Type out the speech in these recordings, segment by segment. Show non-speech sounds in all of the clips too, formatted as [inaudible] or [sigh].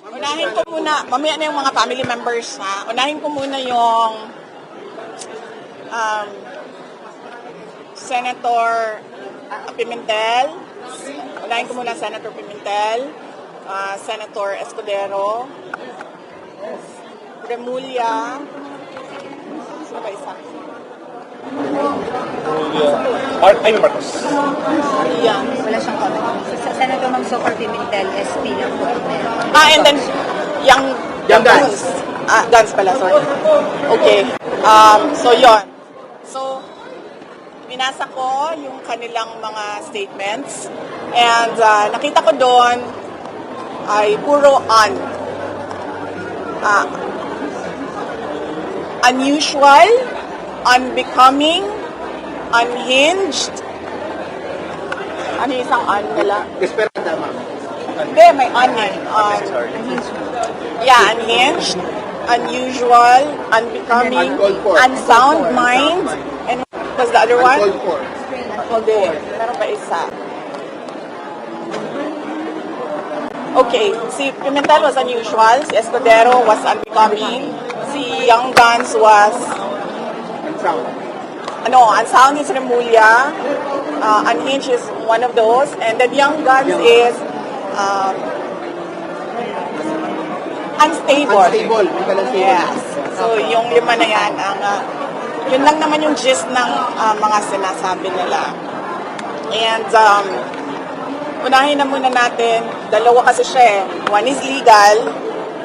Unahin ko muna, mamaya na yung mga family members ha. Unahin ko muna yung um, Senator uh, Pimentel. Unahin ko muna Senator Pimentel, uh, Senator Escudero, Remulla, ba isa? Mar Amy Marcos. Yan. Wala siyang comment. Sa Senator Mang Soccer Pimentel, SP lang po. Ah, and then, young, Young Guns. Ah, Guns pala, sorry. Okay. Um, so, yon. So, binasa ko yung kanilang mga statements. And ah, nakita ko doon ay puro un. Ah, unusual, unbecoming, unhinged. Ano yung isang un nila? Esperanza, ma'am. Hindi, may un eh. Un. Yeah, unhinged, unusual, unbecoming, unsound mind, and was the other one? Uncalled for. Hindi, meron pa isa. Okay, si Pimentel was unusual, si Escudero was unbecoming, si Young Guns was, Ano, unsound is Remulla, uh, unhinged is one of those, and then Young Guns is um, unstable. Unstable. Yes. So, yung lima na yan, ang, ah, yun lang naman yung gist ng ah, mga sinasabi nila. And, um, unahin na muna natin, dalawa kasi siya eh. One is legal,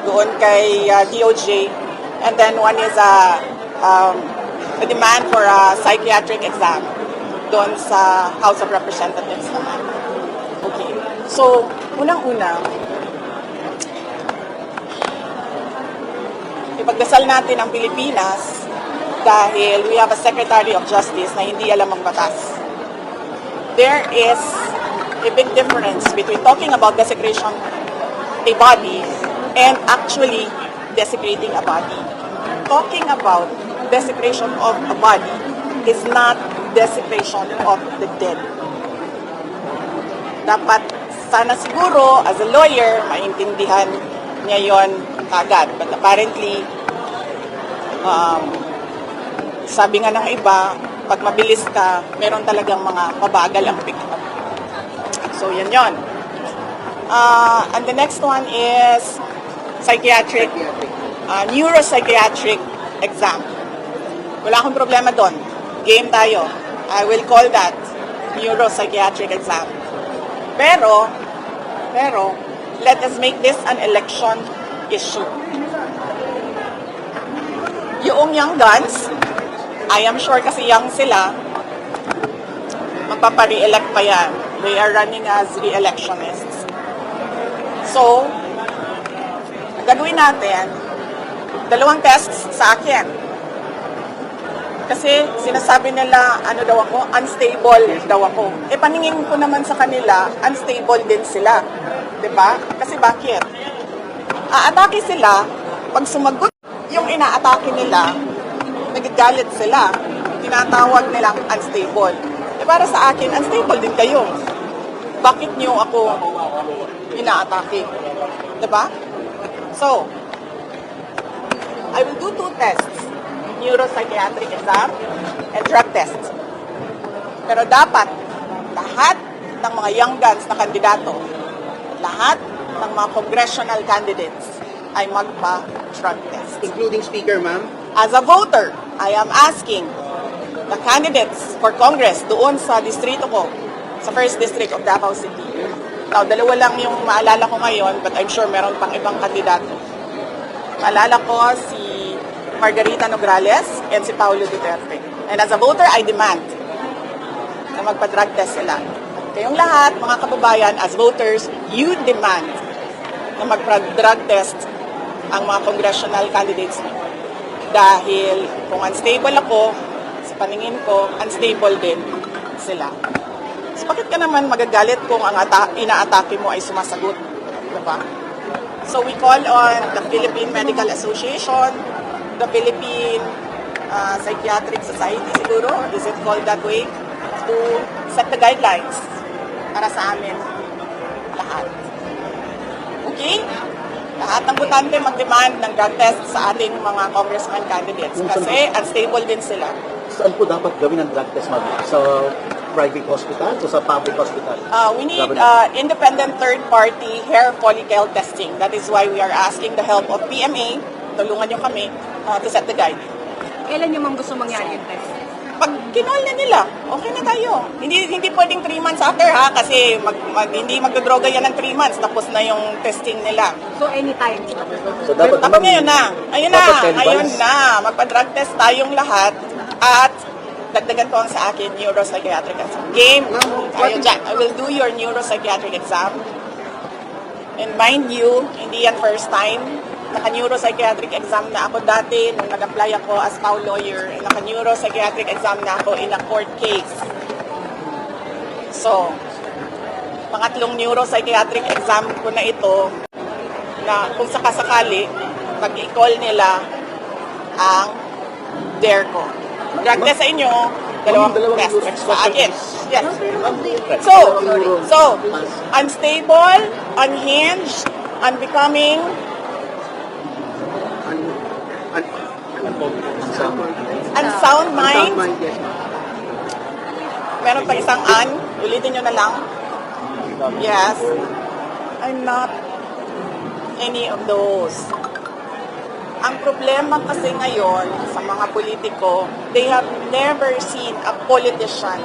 doon kay ah, DOJ, and then one is a, um, a demand for a psychiatric exam doon sa House of Representatives naman. Okay. So, unang-una, ipagdasal natin ang Pilipinas dahil we have a Secretary of Justice na hindi alam ang batas. There is a big difference between talking about desecration a body and actually desecrating a body. Talking about desecration of a body is not desecration of the dead. Dapat sana siguro as a lawyer maintindihan niya yon kagad. But apparently, um, sabi nga ng iba, pag mabilis ka, meron talagang mga mabagal ang pick up. So, yan yon. Uh, and the next one is psychiatric, uh, neuropsychiatric exam. Wala akong problema doon. Game tayo. I will call that neuropsychiatric exam. Pero, pero, let us make this an election issue. Yung young guns, I am sure kasi young sila, magpapare-elect pa yan. They are running as re-electionists. So, gagawin natin, dalawang tests sa akin. Kasi sinasabi nila, ano daw ako, unstable daw ako. Eh paningin ko naman sa kanila, unstable din sila. ba? Kasi bakit? Aatake sila, pag sumagot yung inaatake nila, nagagalit sila. Tinatawag nilang unstable. Eh para sa akin, unstable din kayo. Bakit niyo ako inaatake? ba? So, I will do two tests. Neuropsychiatric exam and drug test. Pero dapat, lahat ng mga young guns na kandidato, lahat ng mga congressional candidates ay magpa-drug test. Including speaker, ma'am. As a voter, I am asking the candidates for Congress doon sa distrito ko, sa first district of Davao City. Now, dalawa lang yung maalala ko ngayon, but I'm sure meron pang ibang kandidato. Maalala ko si Margarita Nograles and si Paulo Duterte. And as a voter, I demand na magpa-drug test sila. Kayong lahat, mga kababayan, as voters, you demand na magpa-drug test ang mga congressional candidates niyo. Dahil kung unstable ako, sa paningin ko, unstable din sila. So bakit ka naman magagalit kung ang ata- inaatake mo ay sumasagot? Diba? So we call on the Philippine Medical Association, the Philippine uh, Psychiatric Society siguro, is it called that way, to set the guidelines para sa amin lahat. Okay? Lahat ang butante mag-demand ng drug test sa ating mga congressman candidates kasi unstable din sila. Saan po dapat gawin ang drug test, ma'am? Sa private hospital o sa public hospital? Uh, we need uh, independent third-party hair follicle testing. That is why we are asking the help of PMA, tulungan nyo kami, uh, to set the guide. Kailan niyo mang gusto mangyari yung test? Pag kinol na nila, okay na tayo. Hindi hindi pwedeng 3 months after ha, kasi mag, mag, hindi magdodroga yan ng 3 months, tapos na yung testing nila. So, anytime. So dapat, Dapat ngayon na. Ayun na. Ngayon na. Magpa-drug test tayong lahat. At dagdagan ko ang sa akin neuropsychiatric exam. Game. Tayo dyan. I will do your neuropsychiatric exam. And mind you, hindi yan first time. Naka-neuropsychiatric exam na ako dati nung nag-apply ako as PAW lawyer. Naka-neuropsychiatric exam na ako in a court case. So, pangatlong neuropsychiatric exam ko na ito na kung sakasakali, pag i-call nila ang dare ko. Drug test sa inyo, dalawang test test. sa akin. Yes. So, so, unstable, unhinged, unbecoming, an, unsound mind. Sound mind, yes. Meron pa isang an, ulitin nyo na lang. Yes. I'm not any of those. Ang problema kasi ngayon sa mga politiko, they have never seen a politician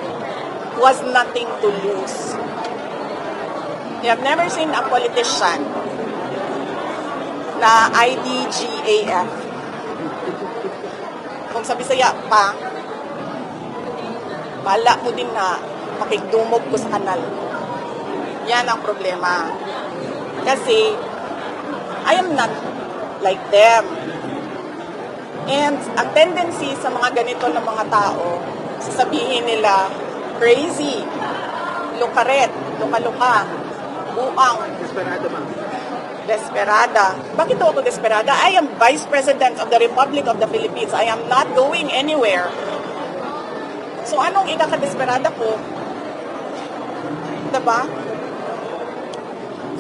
who has nothing to lose. They have never seen a politician na IDGAF. Kung sa Bisaya pa, bala mo din na makigdumog ko sa kanal. Yan ang problema. Kasi, I am not like them. And ang tendency sa mga ganito na mga tao, sasabihin nila, crazy, lukaret, luka-luka, buang, Desperado, ma'am. Desperada. Bakit ako desperada? I am Vice President of the Republic of the Philippines. I am not going anywhere. So anong ikakadesperada ko? Diba?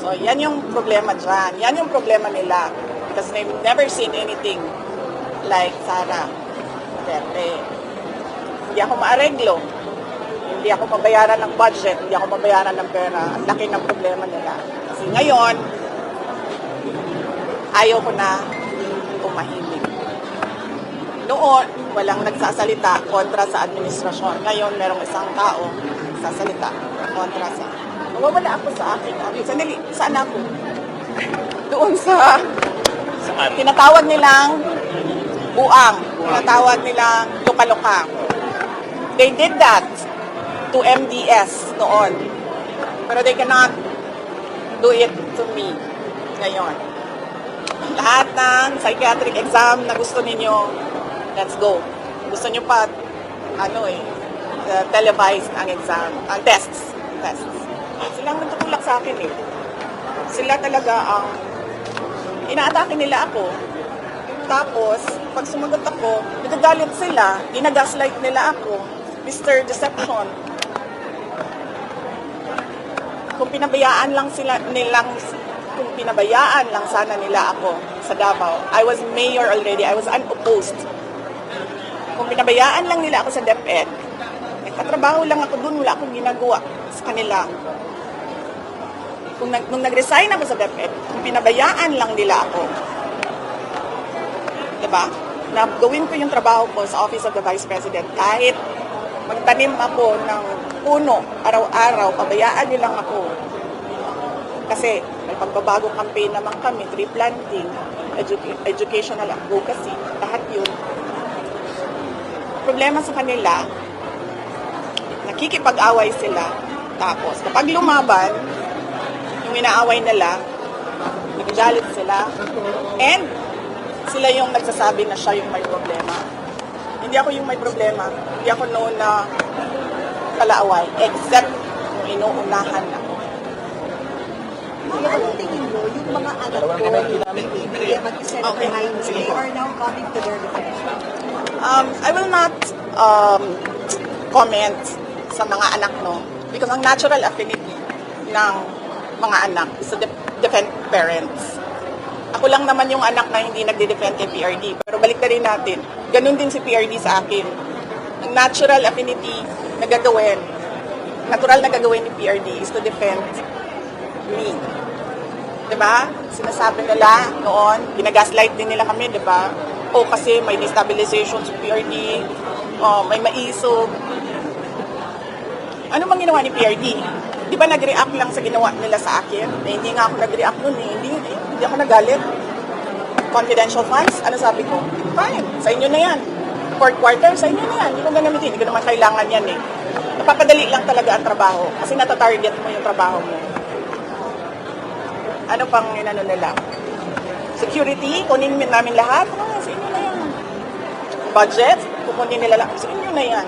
So yan yung problema dyan. Yan yung problema nila. Because they've never seen anything like Sara. Duterte. Hindi ako maareglo. Hindi ako mabayaran ng budget. Hindi ako mabayaran ng pera. Ang laki ng problema nila. Kasi ngayon, ayaw ko na umahimik. Noon, walang nagsasalita kontra sa administrasyon. Ngayon, merong isang tao sasalita kontra sa... Nawawala ako sa akin. Sandali, saan ako? [laughs] Doon sa... Tinatawag nilang buang. Tinatawag nilang luka-luka. They did that to MDS noon. Pero they cannot do it to me ngayon. Lahat ng psychiatric exam na gusto ninyo, let's go. Gusto nyo pa, ano eh, uh, televised ang exam, ang tests. Tests. Sila ang nagtutulak sa akin eh. Sila talaga ang, inaatake nila ako. Tapos, pag sumagot ako, nagagalit sila, ginagaslight nila ako. Mr. Deception. Kung pinabayaan lang sila nilang kung pinabayaan lang sana nila ako sa Davao. I was mayor already. I was unopposed. Kung pinabayaan lang nila ako sa DepEd, nagtatrabaho lang ako doon, wala akong ginagawa sa kanila. Kung nag, nung nag-resign ako sa DepEd, kung pinabayaan lang nila ako, diba? Na gawin ko yung trabaho ko sa Office of the Vice President kahit magtanim ako ng puno araw-araw, pabayaan niyo lang ako. Kasi may pagbabago campaign naman kami, tree planting, edu- educational advocacy, lahat yun. Problema sa kanila, nakikipag-away sila, tapos kapag lumaban, yung inaaway nila, nagagalit sila, and sila yung nagsasabi na siya yung may problema. Hindi ako yung may problema. Hindi ako noon na kalaaway, except yung inuunahan ako. Kaya anong tingin mo, yung mga anak ko, mag-isa na Okay. Sige they are now coming to their defense. Um, I will not um, comment sa mga anak, no? Because ang natural affinity ng mga anak is to de- defend parents. Ako lang naman yung anak na hindi nagde-defend kay PRD. Pero balik na rin natin. Ganun din si PRD sa akin. Ang natural affinity na gagawin, natural na gagawin ni PRD is to defend me. Diba? Sinasabi nila noon, ginagaslight din nila kami, diba? O kasi may destabilization sa PRD, o may maisog. Ano bang ginawa ni PRD? Di ba nag-react lang sa ginawa nila sa akin? Na hindi nga ako nag-react nun eh. Hindi, hindi ako nagalit. Confidential funds, ano sabi ko? Fine, sa inyo na yan. Fourth quarter, sa inyo na yan. Hindi ko gagamitin, hindi ko naman kailangan yan eh. Napapadali lang talaga ang trabaho kasi natatarget mo yung trabaho mo. Ano pang inano nila? Security, kunin min namin lahat. Ah, sa inyo na yan. Budget, kukunin nila lahat. Sa inyo na yan.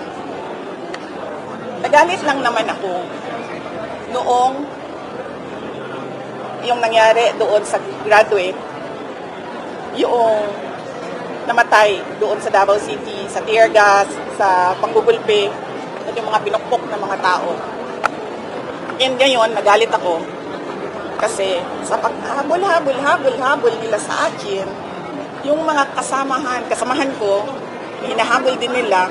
Nagalit lang naman ako noong yung nangyari doon sa graduate, yung namatay doon sa Davao City, sa tear gas, sa panggugulpi, at yung mga pinukpok ng mga tao. And ngayon, nagalit ako kasi sa paghabol-habol, habol-habol nila sa akin, yung mga kasamahan, kasamahan ko, hinahabol din nila,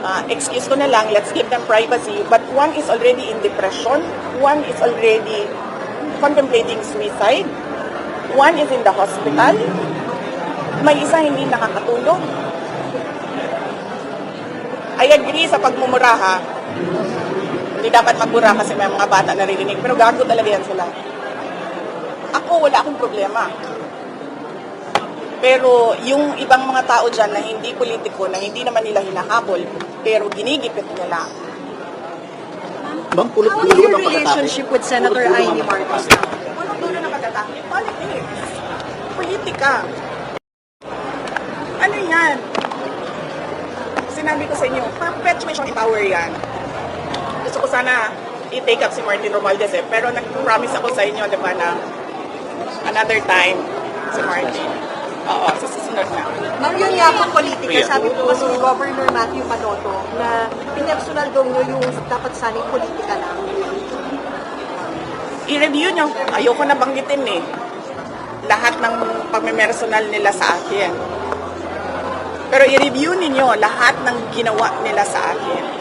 uh, excuse ko na lang, let's give them privacy. But one is already in depression. One is already contemplating suicide. One is in the hospital. May isa hindi nakakatulog. I agree sa pagmumura ha. Hindi dapat magmura kasi may mga bata naririnig. Pero gago talaga yan sila. Ako, wala akong problema. Pero yung ibang mga tao dyan na hindi politiko, na hindi naman nila hinahabol, pero ginigipit nila. Ma'am, How is your relationship with Senator Amy. Marcos? Ano dulo na pag-atake? Politics. Politika. Ano yan? Sinabi ko sa inyo, perpetuation of power yan. Gusto ko sana i-take up si Martin Romualdez eh. Pero nag-promise ako sa inyo, di ba, na another time si Martin. Oo, sa susunod na. Ma'am, yun nga po politika. Sabi po kasi ni Governor Matthew Panoto na pinersonal daw nyo yung dapat sana'y politika lang. i-review nyo. Ayoko na banggitin eh. Lahat ng pagmemersonal nila sa akin. Pero i-review ninyo lahat ng ginawa nila sa akin.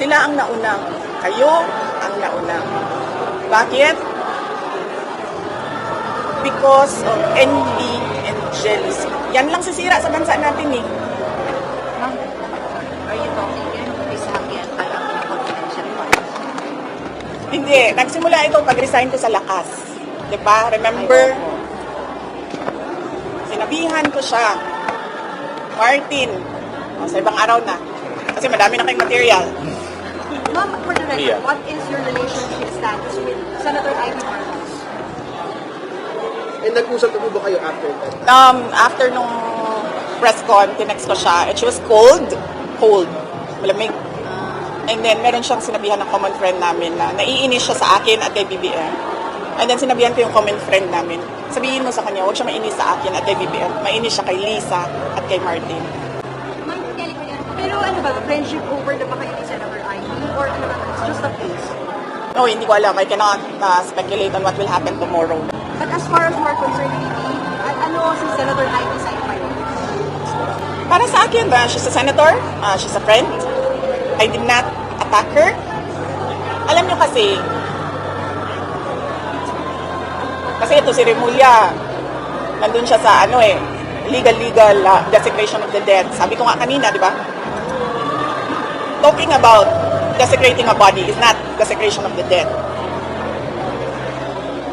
Sila ang nauna. Kayo ang nauna. Bakit? Because of envy and jealousy. Yan lang sisira sa bansa natin eh. Are you talking again? Is happy and alam na confidential? Hindi. Nagsimula ito pag-resign ko sa lakas. 'Di ba? Remember? Sinabihan ko siya. Martin. O, sa ibang araw na. Kasi madami na kayong material. Ma'am, for the record, Yeah. what is your relationship status with Senator Amy Marcos? And nag-usap na po ba kayo after that? Um, after nung press con, tinext ko siya. And she was cold. Cold. Malamig. And then, meron siyang sinabihan ng common friend namin na naiinis siya sa akin at kay BBM. And then, sinabihan ko yung common friend namin, sabihin mo sa kanya, huwag siya mainis sa akin at kay BBM. Mainis siya kay Lisa at kay Martin. Pero ano ba, friendship over na ba kayo ni Senator? Or it's just a face? No, hindi ko alam. I cannot uh, speculate on what will happen tomorrow. But as far as we're concerned, ano si Senator Amy sa? Para sa akin, ba, she's a senator, uh, she's a friend. I did not attack her. Alam niyo kasi, kasi ito si Remulla, nandun siya sa ano eh, legal-legal uh, desecration of the dead. Sabi ko nga kanina, di ba? Talking about desecrating a body is not desecration of the dead.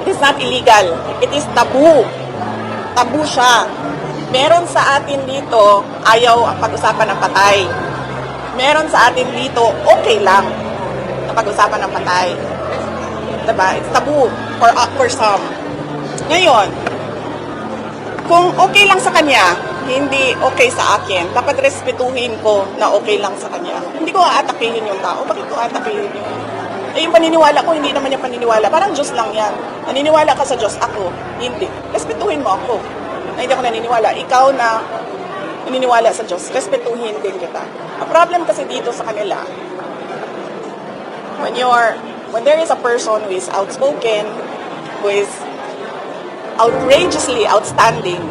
It is not illegal. It is taboo. Tabu siya. Meron sa atin dito, ayaw ang pag-usapan ng patay. Meron sa atin dito, okay lang ang pag-usapan ng patay. Diba? It's taboo for, uh, for some. Ngayon, kung okay lang sa kanya, hindi okay sa akin, dapat respetuhin ko na okay lang sa kanya. Hindi ko aatakihin yung tao. Bakit ko aatakihin yun? Eh, yung paniniwala ko, hindi naman yung paniniwala. Parang Diyos lang yan. Naniniwala ka sa Diyos, ako. Hindi. Respetuhin mo ako. Na hindi ako naniniwala. Ikaw na naniniwala sa Diyos, respetuhin din kita. Ang problem kasi dito sa kanila, when you're, when there is a person who is outspoken, who is outrageously outstanding.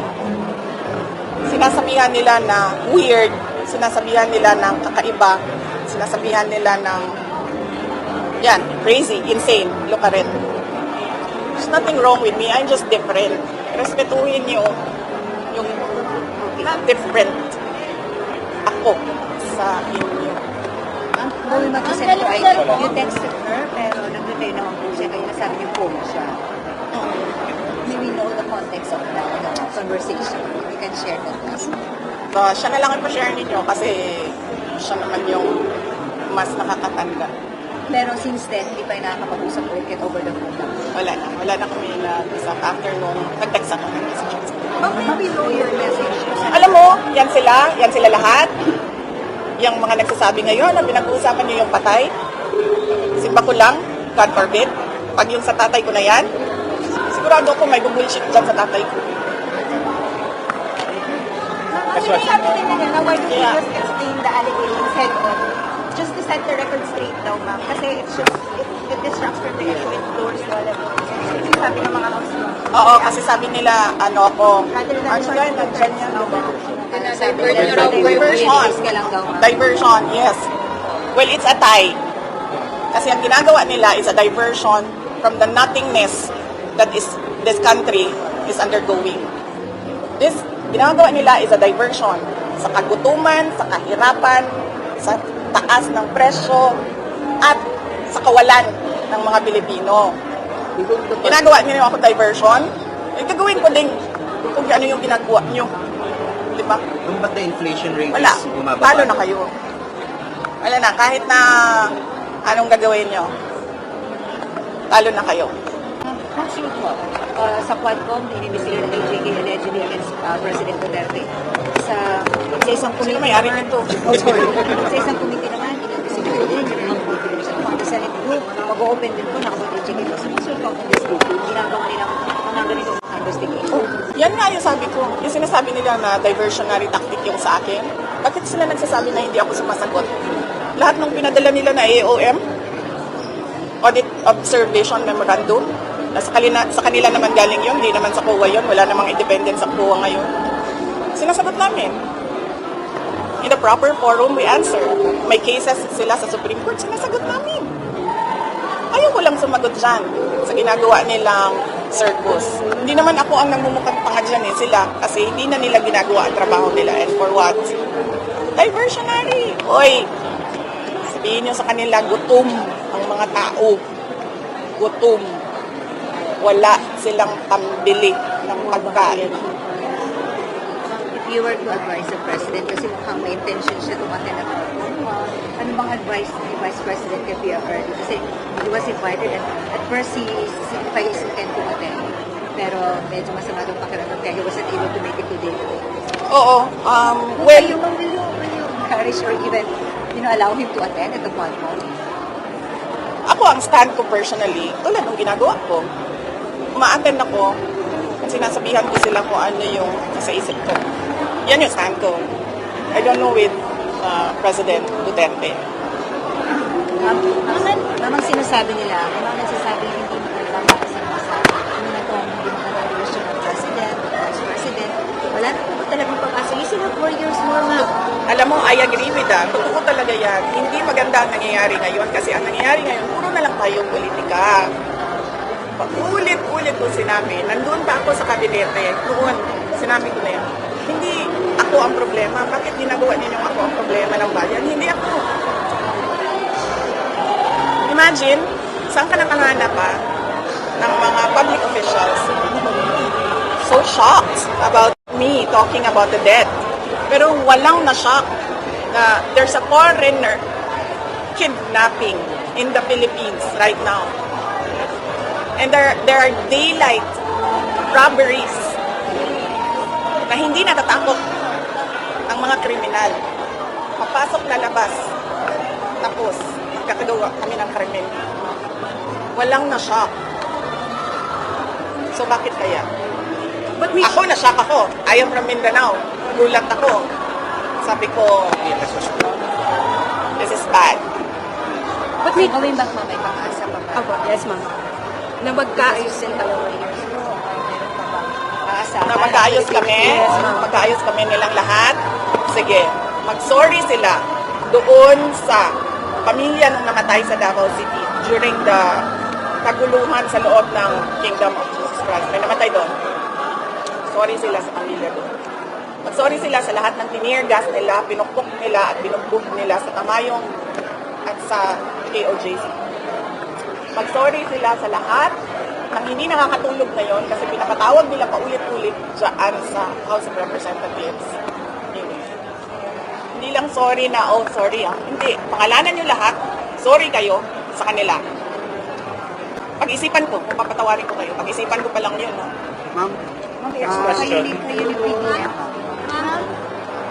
Sinasabihan nila na weird, sinasabihan nila ng kakaiba, sinasabihan nila ng yan, crazy, insane, look at it. There's nothing wrong with me, I'm just different. Respetuhin niyo yung different ako sa inyo. Ang back to Senator Aiko, you texted her, pero nag-reply naman po siya, kaya nasabi niyo po siya. May we know the context of that ano, conversation. If you can share that. So, siya na lang ang pa-share ninyo kasi siya naman yung mas nakakatanda. Pero since then, hindi pa yung nakakapag-usap ulit over the phone lang. Wala na. Wala na kami nag-usap after nung nag-text ako ng messages. Ma'am, may below your message. Alam mo, yan sila, yan sila lahat. Yung mga nagsasabi ngayon na pinag-uusapan niyo yung patay. Simba ko lang, God forbid. Pag yung sa tatay ko na yan, sigurado ako may bubullshit dyan sa tatay ko. Ano yung sabi din nila na why don't you just explain the allegations head on? Just to set the record straight daw, ma'am. Kasi it's just, it, it distracts from the issue, it lowers the level. Yung sabi ng mga house. Oo, kasi sabi nila, ano ako, Rather than ano trying yan, diba? Diversion. Diversion, yes. Well, it's a tie. Kasi ang ginagawa nila is a diversion from the nothingness that is this country is undergoing. This ginagawa nila is a diversion sa kagutuman, sa kahirapan, sa taas ng presyo, at sa kawalan ng mga Pilipino. Ginagawa niyo ako diversion, eh, gagawin ko din kung ano yung ginagawa niyo. Di ba? Yung ba't the inflation rate Wala. is bumababa? Talo na kayo. Wala na. Kahit na anong gagawin nyo, talo na kayo. Your thought? Uh, sa Quadcom, inimbestigahan ng LJK allegedly against uh, President Duterte. Sa, sa isang committee naman- nito? Oh, sorry. [laughs] sa isang committee naman, inimbestigahan din yung mga committee sa mga Senate group. Mag-open din po, nakapag-LJK po. So, what's your thought on this group? Ginagawa nilang mga ganito investigation. Yan nga yung sabi ko. Yung sinasabi nila na diversionary tactic yung sa akin. Bakit sila nagsasabi na hindi ako sumasagot? Lahat ng pinadala nila na AOM, Audit Observation Memorandum, sa kanila, sa kanila naman galing yun, hindi naman sa COA yun, wala namang independence sa COA ngayon. Sinasagot namin. In the proper forum, we answer. May cases sila sa Supreme Court, sinasagot namin. Ayaw ko lang sumagot dyan sa ginagawa nilang circus. Hindi naman ako ang namumukhang tanga dyan eh, sila. Kasi hindi na nila ginagawa ang trabaho nila. And for what? Diversionary. Oy, sabihin nyo sa kanila, gutom ang mga tao. Gutom. Wala silang pambili ng pagkain. If you were to advise the President, kasi mukhang may intention siya tumatin at ano bang advice ni Vice President kay PRR? Kasi he was invited and at first he signified his intent to attend. Pero medyo masama daw pakiramdam kaya he wasn't able to make it today. Oo. Um, Well, will you, will you, will you encourage or even you know, allow him to attend at the Quadcom? Ako, ang stand ko personally, tulad ng ginagawa ko, uma-attend ako at sinasabihan ko sila kung ano yung nasa isip ko. Yan yung stand ko. I don't know with uh, President Duterte. Um, naman, namang sinasabi nila, may mga nagsasabi na hindi maganda kasi sa ano na itong hindi maganda relasyon ng President, Vice President. Wala na po talagang pag-asa. You still have four years more, ma'am. Alam mo, I agree with that. Totoo talaga yan. Hindi maganda ang nangyayari ngayon kasi ang nangyayari ngayon, puro na lang tayong politika. Ulit-ulit ko sinabi, nandun pa ako sa kabinete, noon, sinabi ko na yan. Hindi ako ang problema. Bakit ginagawa ninyo ako ang problema ng bayan? Hindi ako. Imagine, saan ka nakanganap pa ng mga public officials so shocked about me talking about the dead. Pero walang na-shock na there's a foreigner kidnapping in the Philippines right now. And there, there are daylight robberies na hindi natatakot ang mga kriminal. Papasok na labas. Tapos, magkakagawa kami ng krimen. Walang na-shock. So, bakit kaya? But we, Ako, na-shock ako. I am from Mindanao. Gulat ako. Sabi ko, this is bad. but we, Going back, ma'am, may pag-asa pa ba? Apo, yes ma'am. Na magkaayos din pag-asa. na magkaayos kami, magkaayos kami nilang lahat. Sige, mag-sorry sila doon sa pamilya nung namatay sa Davao City during the kaguluhan sa loob ng Kingdom of Jesus Christ. May namatay doon. Sorry sila sa pamilya doon. Mag-sorry sila sa lahat ng tinirgas nila, pinukpok nila at binugbog nila sa Tamayong at sa KOJC. Mag-sorry sila sa lahat ng hindi nakakatulog ngayon kasi pinapatawag nila paulit-ulit dyan sa House of Representatives. Hindi lang sorry na, oh, sorry ah. Hindi. Pangalanan nyo lahat, sorry kayo sa kanila. Pag-isipan ko, kung papatawarin ko kayo, pag-isipan ko pa lang yun. No? Ma'am, Kayo kayo ni kayo ni PDM. Ma'am,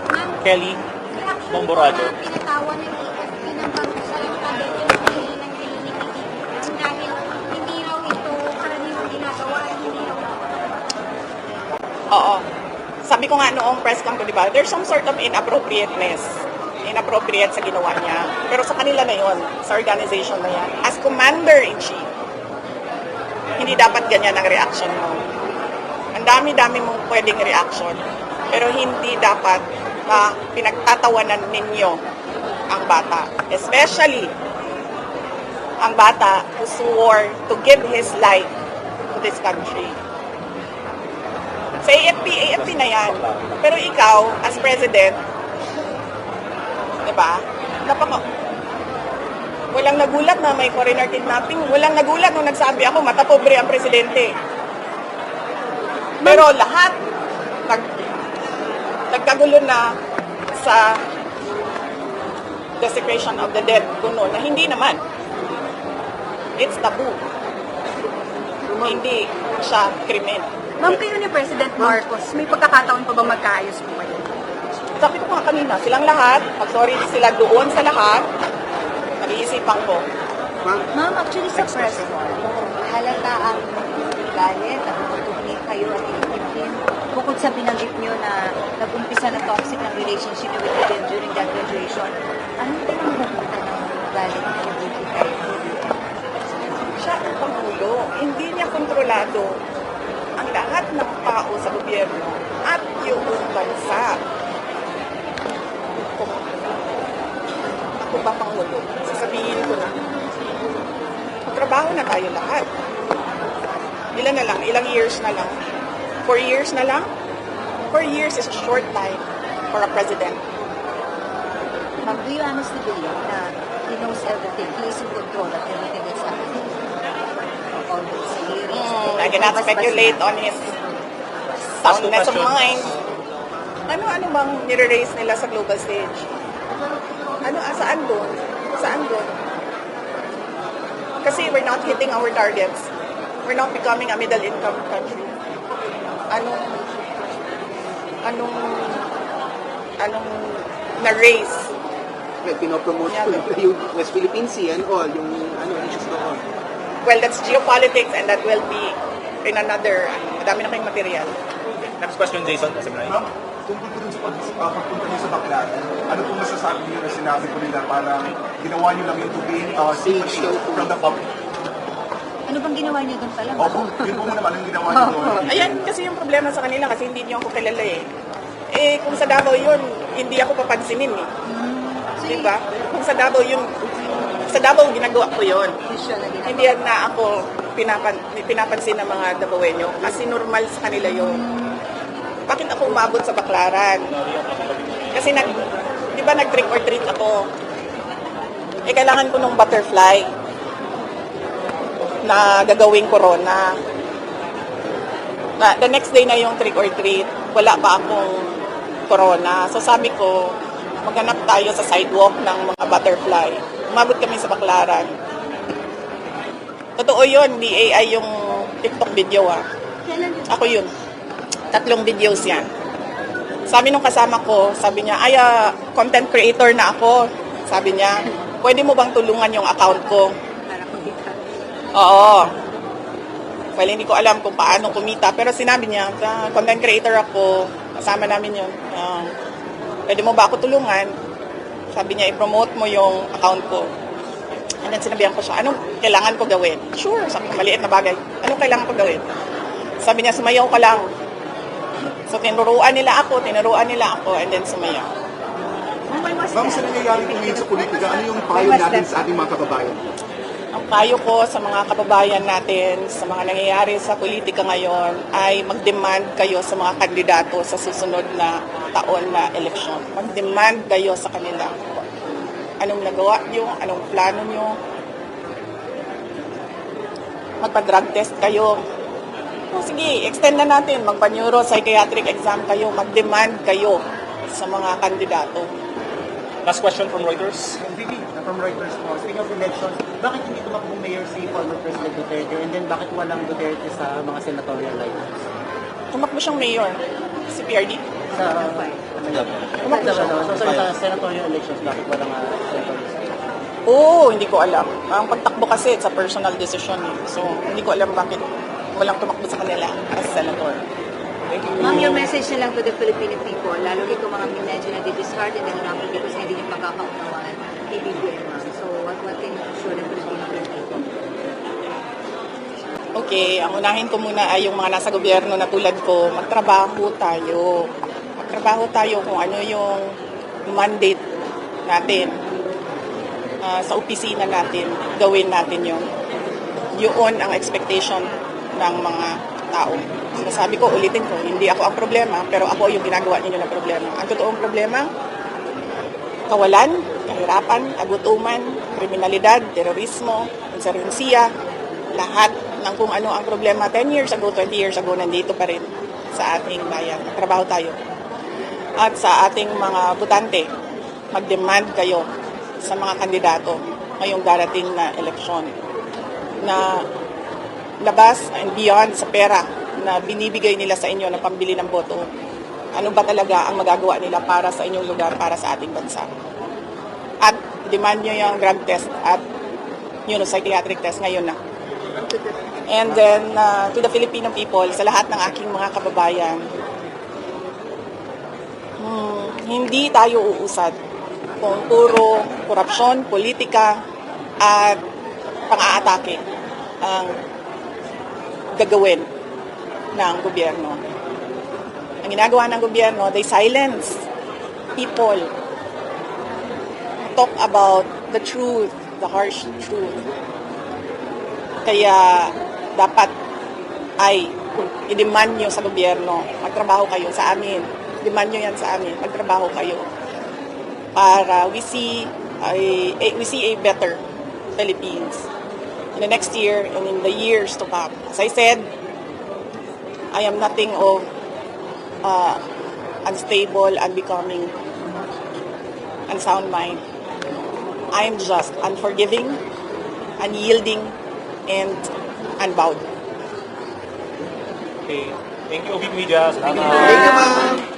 ma'am, Kelly reaction Bomborado. po na pinatawa ng EFP ng pag-usal yung kadet yung paghingi ng PDP dahil hindi raw ito karaniwang ginagawa at hindi raw Oo. Sabi ko nga noong press con ko, di ba, there's some sort of inappropriateness. Inappropriate sa ginawa niya. Pero sa kanila na yon, sa organization na yan. As commander-in-chief, hindi dapat ganyan ang reaction mo. Ang dami-dami mong pwedeng reaction. Pero hindi dapat na pinagtatawanan ninyo ang bata. Especially ang bata who swore to give his life to this country. Sa AFP, AFP na yan. Pero ikaw, as president, di ba, napaka... Walang nagulat na may foreigner kidnapping. Walang nagulat nung nagsabi ako, matapobre ang presidente. Pero lahat, nag, nagkagulo na sa desecration of the dead kuno na hindi naman. It's taboo. Hindi siya krimen. Ma'am, kayo ni President Marcos, may pagkakataon pa ba magkaayos po kayo? Sabi ko nga kanina, silang lahat, pag-sorry sila doon sa lahat, nag-iisipan ko. ma'am, actually sa press halata ang galit at pagtugni kayo at iipin. Bukod sa binanggit nyo na nag-umpisa na toxic ng relationship niyo with them during that graduation, anong pinamumutan ng galit PDP kayo? Siya ang Pangulo, hindi niya kontrolado ang lahat ng tao sa gobyerno at yung bansa. Kung ako ba Pangulo, sasabihin ko na, magtrabaho na tayo lahat. Ilan na lang? Ilang years na lang? Four years na lang? Four years is a short time for a president. Ma'am, do you honestly believe na he knows everything? He is in control of everything that's happening? Of all these hearings? Mm, I cannot speculate on his soundness of mind. Ano, ano bang nire-raise nila sa global stage? Ano, ah, saan doon? Saan doon? Kasi we're not hitting our targets. We're not becoming a middle income country. Anong, anong, anong na-raise? may pinopromote ko yung West Philippine Sea and all, yung ano, issues doon. Well, that's geopolitics and that will be in another, ano, madami na kayong material. Next question, Jason. Kasi mo na tungkol po dun sa pag, uh, pagpunta niyo sa Baclaran, ano po masasabi niyo na sinabi ko nila parang ginawa niyo lang yung to gain uh, sympathy show. from the public? Ano bang ginawa niyo doon pala? Opo, yun po naman ang ginawa niyo doon. [laughs] Ayan, kasi yung problema sa kanila kasi hindi niyo ako kilala eh. Eh, kung sa Davao yun, hindi ako papansinin eh. Di ba? Kung sa Davao yun, sa Davao ginagawa ko yun. Hindi na ako pinapan, pinapansin ng mga Davaoenyo kasi normal sa kanila yun. Bakit ako umabot sa Baklaran? Kasi nag, di ba nag-trick or treat ako? Eh, kailangan ko nung butterfly na gagawing corona. Na, the next day na yung trick or treat, wala pa akong corona. So sabi ko, maghanap tayo sa sidewalk ng mga butterfly. Umabot kami sa Baklaran. Totoo yun, di AI yung TikTok video ah. Ako yun. Tatlong videos yan. Sabi nung kasama ko, sabi niya, ay, ah, content creator na ako. Sabi niya, pwede mo bang tulungan yung account ko? Oo. Well, hindi ko alam kung paano kumita. Pero sinabi niya, "Ah, content creator ako. Kasama namin yun. Ah, pwede mo ba ako tulungan? Sabi niya, i-promote mo yung account ko. And then sinabihan ko siya, anong kailangan ko gawin? Sure, sabi ko, maliit na bagay. Anong kailangan ko gawin? Sabi niya, sumayaw ka lang. So tinuruan nila ako, tinuruan nila ako, and then sumaya. Ma'am, sa nangyayari po ngayon sa politika, ano yung payo natin sa ating mga kababayan? Ang payo ko sa mga kababayan natin, sa mga nangyayari sa politika ngayon, ay mag-demand kayo sa mga kandidato sa susunod na taon na eleksyon. Mag-demand kayo sa kanila. Anong nagawa nyo? Anong plano nyo? Magpa-drug test kayo. O sige, extend na natin. Magpa-neuro psychiatric exam kayo. Mag-demand kayo sa mga kandidato. Last question from Reuters. Vivi, from Reuters po. Speaking of elections, bakit hindi tumakbong mayor si former President Duterte and then bakit walang Duterte sa mga senatorial elections? Tumakbo siyang mayor. Si PRD. Sa, tumakbo siya. Sa senatorial elections, bakit walang uh, senatorial Oo, hindi ko alam. Ang pagtakbo kasi, it's a personal decision. eh. So, hindi ko alam bakit walang tumakbo sa kanila as senator. Ma'am, your message na lang to the Filipino people, lalo kung mga medyo na disheartened and unhappy because hindi niyo pagkakaunawaan PBBM, ma'am. So, what, what can you assure the Filipino people? Okay, ang unahin ko muna ay yung mga nasa gobyerno na tulad ko, magtrabaho tayo. Magtrabaho tayo kung ano yung mandate natin ah, sa opisina natin, gawin natin yun. Yun ang expectation ng mga tao. Sinasabi ko, ulitin ko, hindi ako ang problema, pero ako yung ginagawa ninyo ng problema. Ang totoong problema, kawalan, kahirapan, kagutuman, kriminalidad, terorismo, insurgensiya, lahat ng kung ano ang problema 10 years ago, 20 years ago, nandito pa rin sa ating bayan. Trabaho tayo. At sa ating mga butante, mag-demand kayo sa mga kandidato ngayong darating na eleksyon na labas and beyond sa pera na binibigay nila sa inyo na pambili ng boto. Ano ba talaga ang magagawa nila para sa inyong lugar, para sa ating bansa? At demand nyo yung drug test at neuropsychiatric test ngayon na. And then, uh, to the Filipino people, sa lahat ng aking mga kababayan, hmm, hindi tayo uusad kung puro korupsyon, politika, at pang-aatake ang gagawin ng gobyerno. Ang ginagawa ng gobyerno, they silence people talk about the truth, the harsh truth. Kaya dapat ay i-demand nyo sa gobyerno, magtrabaho kayo sa amin. Demand nyo yan sa amin, magtrabaho kayo. Para we see a, a- we see a better Philippines in the next year and in the years to come. As I said, I am nothing of uh, unstable, unbecoming, unsound mind. I am just unforgiving, unyielding, and unbowed. Okay. Thank you, Obit Media. Thank you, ma'am.